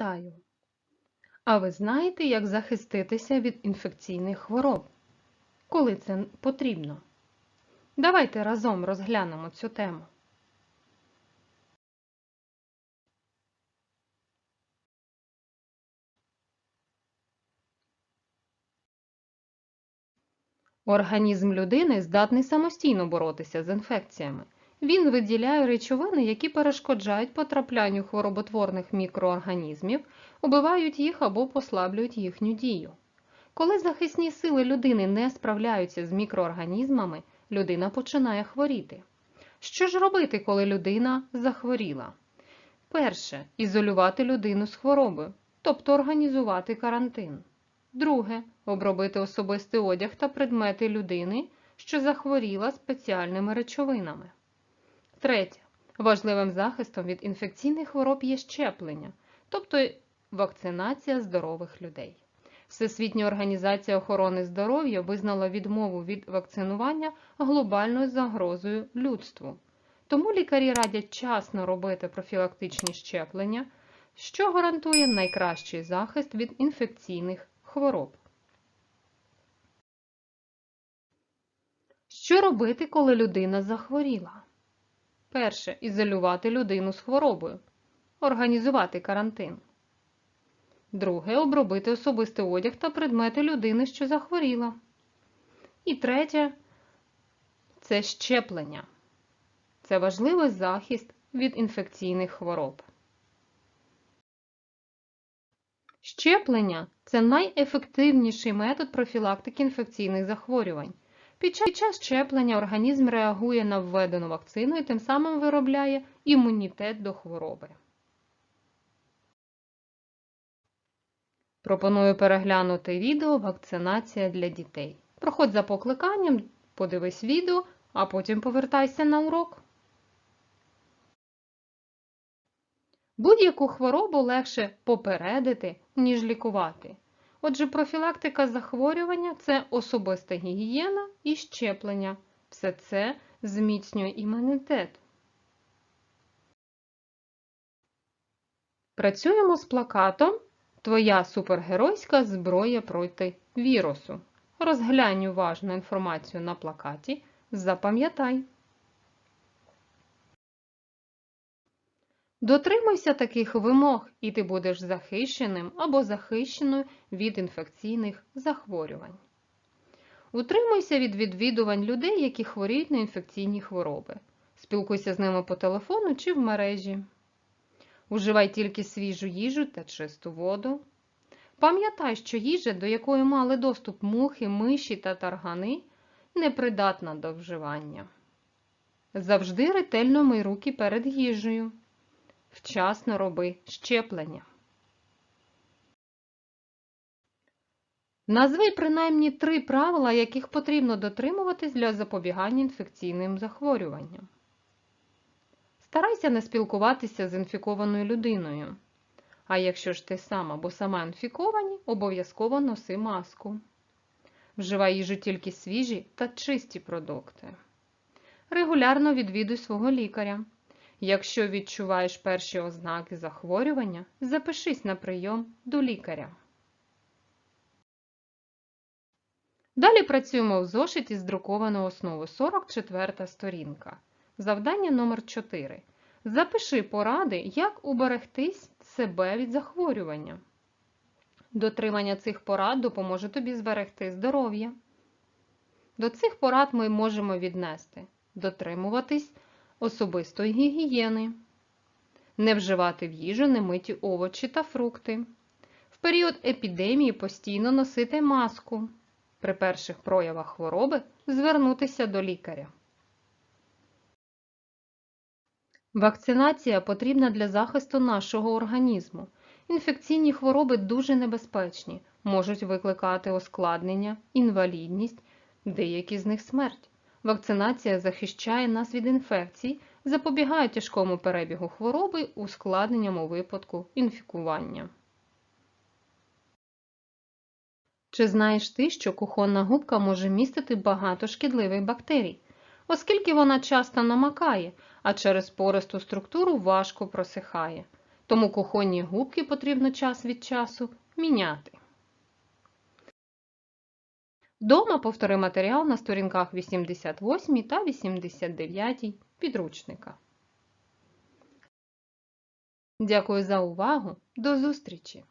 Вітаю! А ви знаєте, як захиститися від інфекційних хвороб? Коли це потрібно? Давайте разом розглянемо цю тему. Організм людини здатний самостійно боротися з інфекціями. Він виділяє речовини, які перешкоджають потраплянню хвороботворних мікроорганізмів, убивають їх або послаблюють їхню дію. Коли захисні сили людини не справляються з мікроорганізмами, людина починає хворіти. Що ж робити, коли людина захворіла? Перше ізолювати людину з хворобою, тобто організувати карантин. Друге обробити особистий одяг та предмети людини, що захворіла спеціальними речовинами. Третє. Важливим захистом від інфекційних хвороб є щеплення, тобто вакцинація здорових людей. Всесвітня організація охорони здоров'я визнала відмову від вакцинування глобальною загрозою людству. Тому лікарі радять часно робити профілактичні щеплення, що гарантує найкращий захист від інфекційних хвороб. Що робити, коли людина захворіла? Перше. Ізолювати людину з хворобою. Організувати карантин. Друге. Обробити особистий одяг та предмети людини, що захворіла. І третє це щеплення. Це важливий захист від інфекційних хвороб. Щеплення це найефективніший метод профілактики інфекційних захворювань. Під час щеплення організм реагує на введену вакцину і тим самим виробляє імунітет до хвороби. Пропоную переглянути відео Вакцинація для дітей. Проходь за покликанням, подивись відео, а потім повертайся на урок. Будь-яку хворобу легше попередити, ніж лікувати. Отже, профілактика захворювання це особиста гігієна і щеплення. Все це зміцнює імунітет. Працюємо з плакатом Твоя супергеройська зброя проти вірусу. Розглянь уважно інформацію на плакаті. Запам'ятай. Дотримуйся таких вимог, і ти будеш захищеним або захищеною від інфекційних захворювань. Утримуйся від відвідувань людей, які хворіють на інфекційні хвороби. Спілкуйся з ними по телефону чи в мережі. Уживай тільки свіжу їжу та чисту воду. Пам'ятай, що їжа, до якої мали доступ мухи, миші та таргани, непридатна до вживання. Завжди ретельно мий руки перед їжею. Вчасно роби щеплення. Назви принаймні три правила, яких потрібно дотримуватись для запобігання інфекційним захворюванням. Старайся не спілкуватися з інфікованою людиною. А якщо ж ти сам або сама інфіковані, обов'язково носи маску. Вживай їжу тільки свіжі та чисті продукти. Регулярно відвідуй свого лікаря. Якщо відчуваєш перші ознаки захворювання, запишись на прийом до лікаря. Далі працюємо в зошиті з друкованою основою 44 сторінка. Завдання номер 4. Запиши поради, як уберегтись себе від захворювання. Дотримання цих порад допоможе тобі зберегти здоров'я. До цих порад ми можемо віднести дотримуватись особистої гігієни, не вживати в їжу немиті овочі та фрукти. В період епідемії постійно носити маску. При перших проявах хвороби звернутися до лікаря. Вакцинація потрібна для захисту нашого організму. Інфекційні хвороби дуже небезпечні, можуть викликати ускладнення, інвалідність, деякі з них смерть. Вакцинація захищає нас від інфекцій, запобігає тяжкому перебігу хвороби ускладненням у випадку інфікування. Чи знаєш ти, що кухонна губка може містити багато шкідливих бактерій, оскільки вона часто намакає, а через пористу структуру важко просихає. тому кухонні губки потрібно час від часу міняти. Дома повтори матеріал на сторінках 88 та 89 підручника. Дякую за увагу. До зустрічі!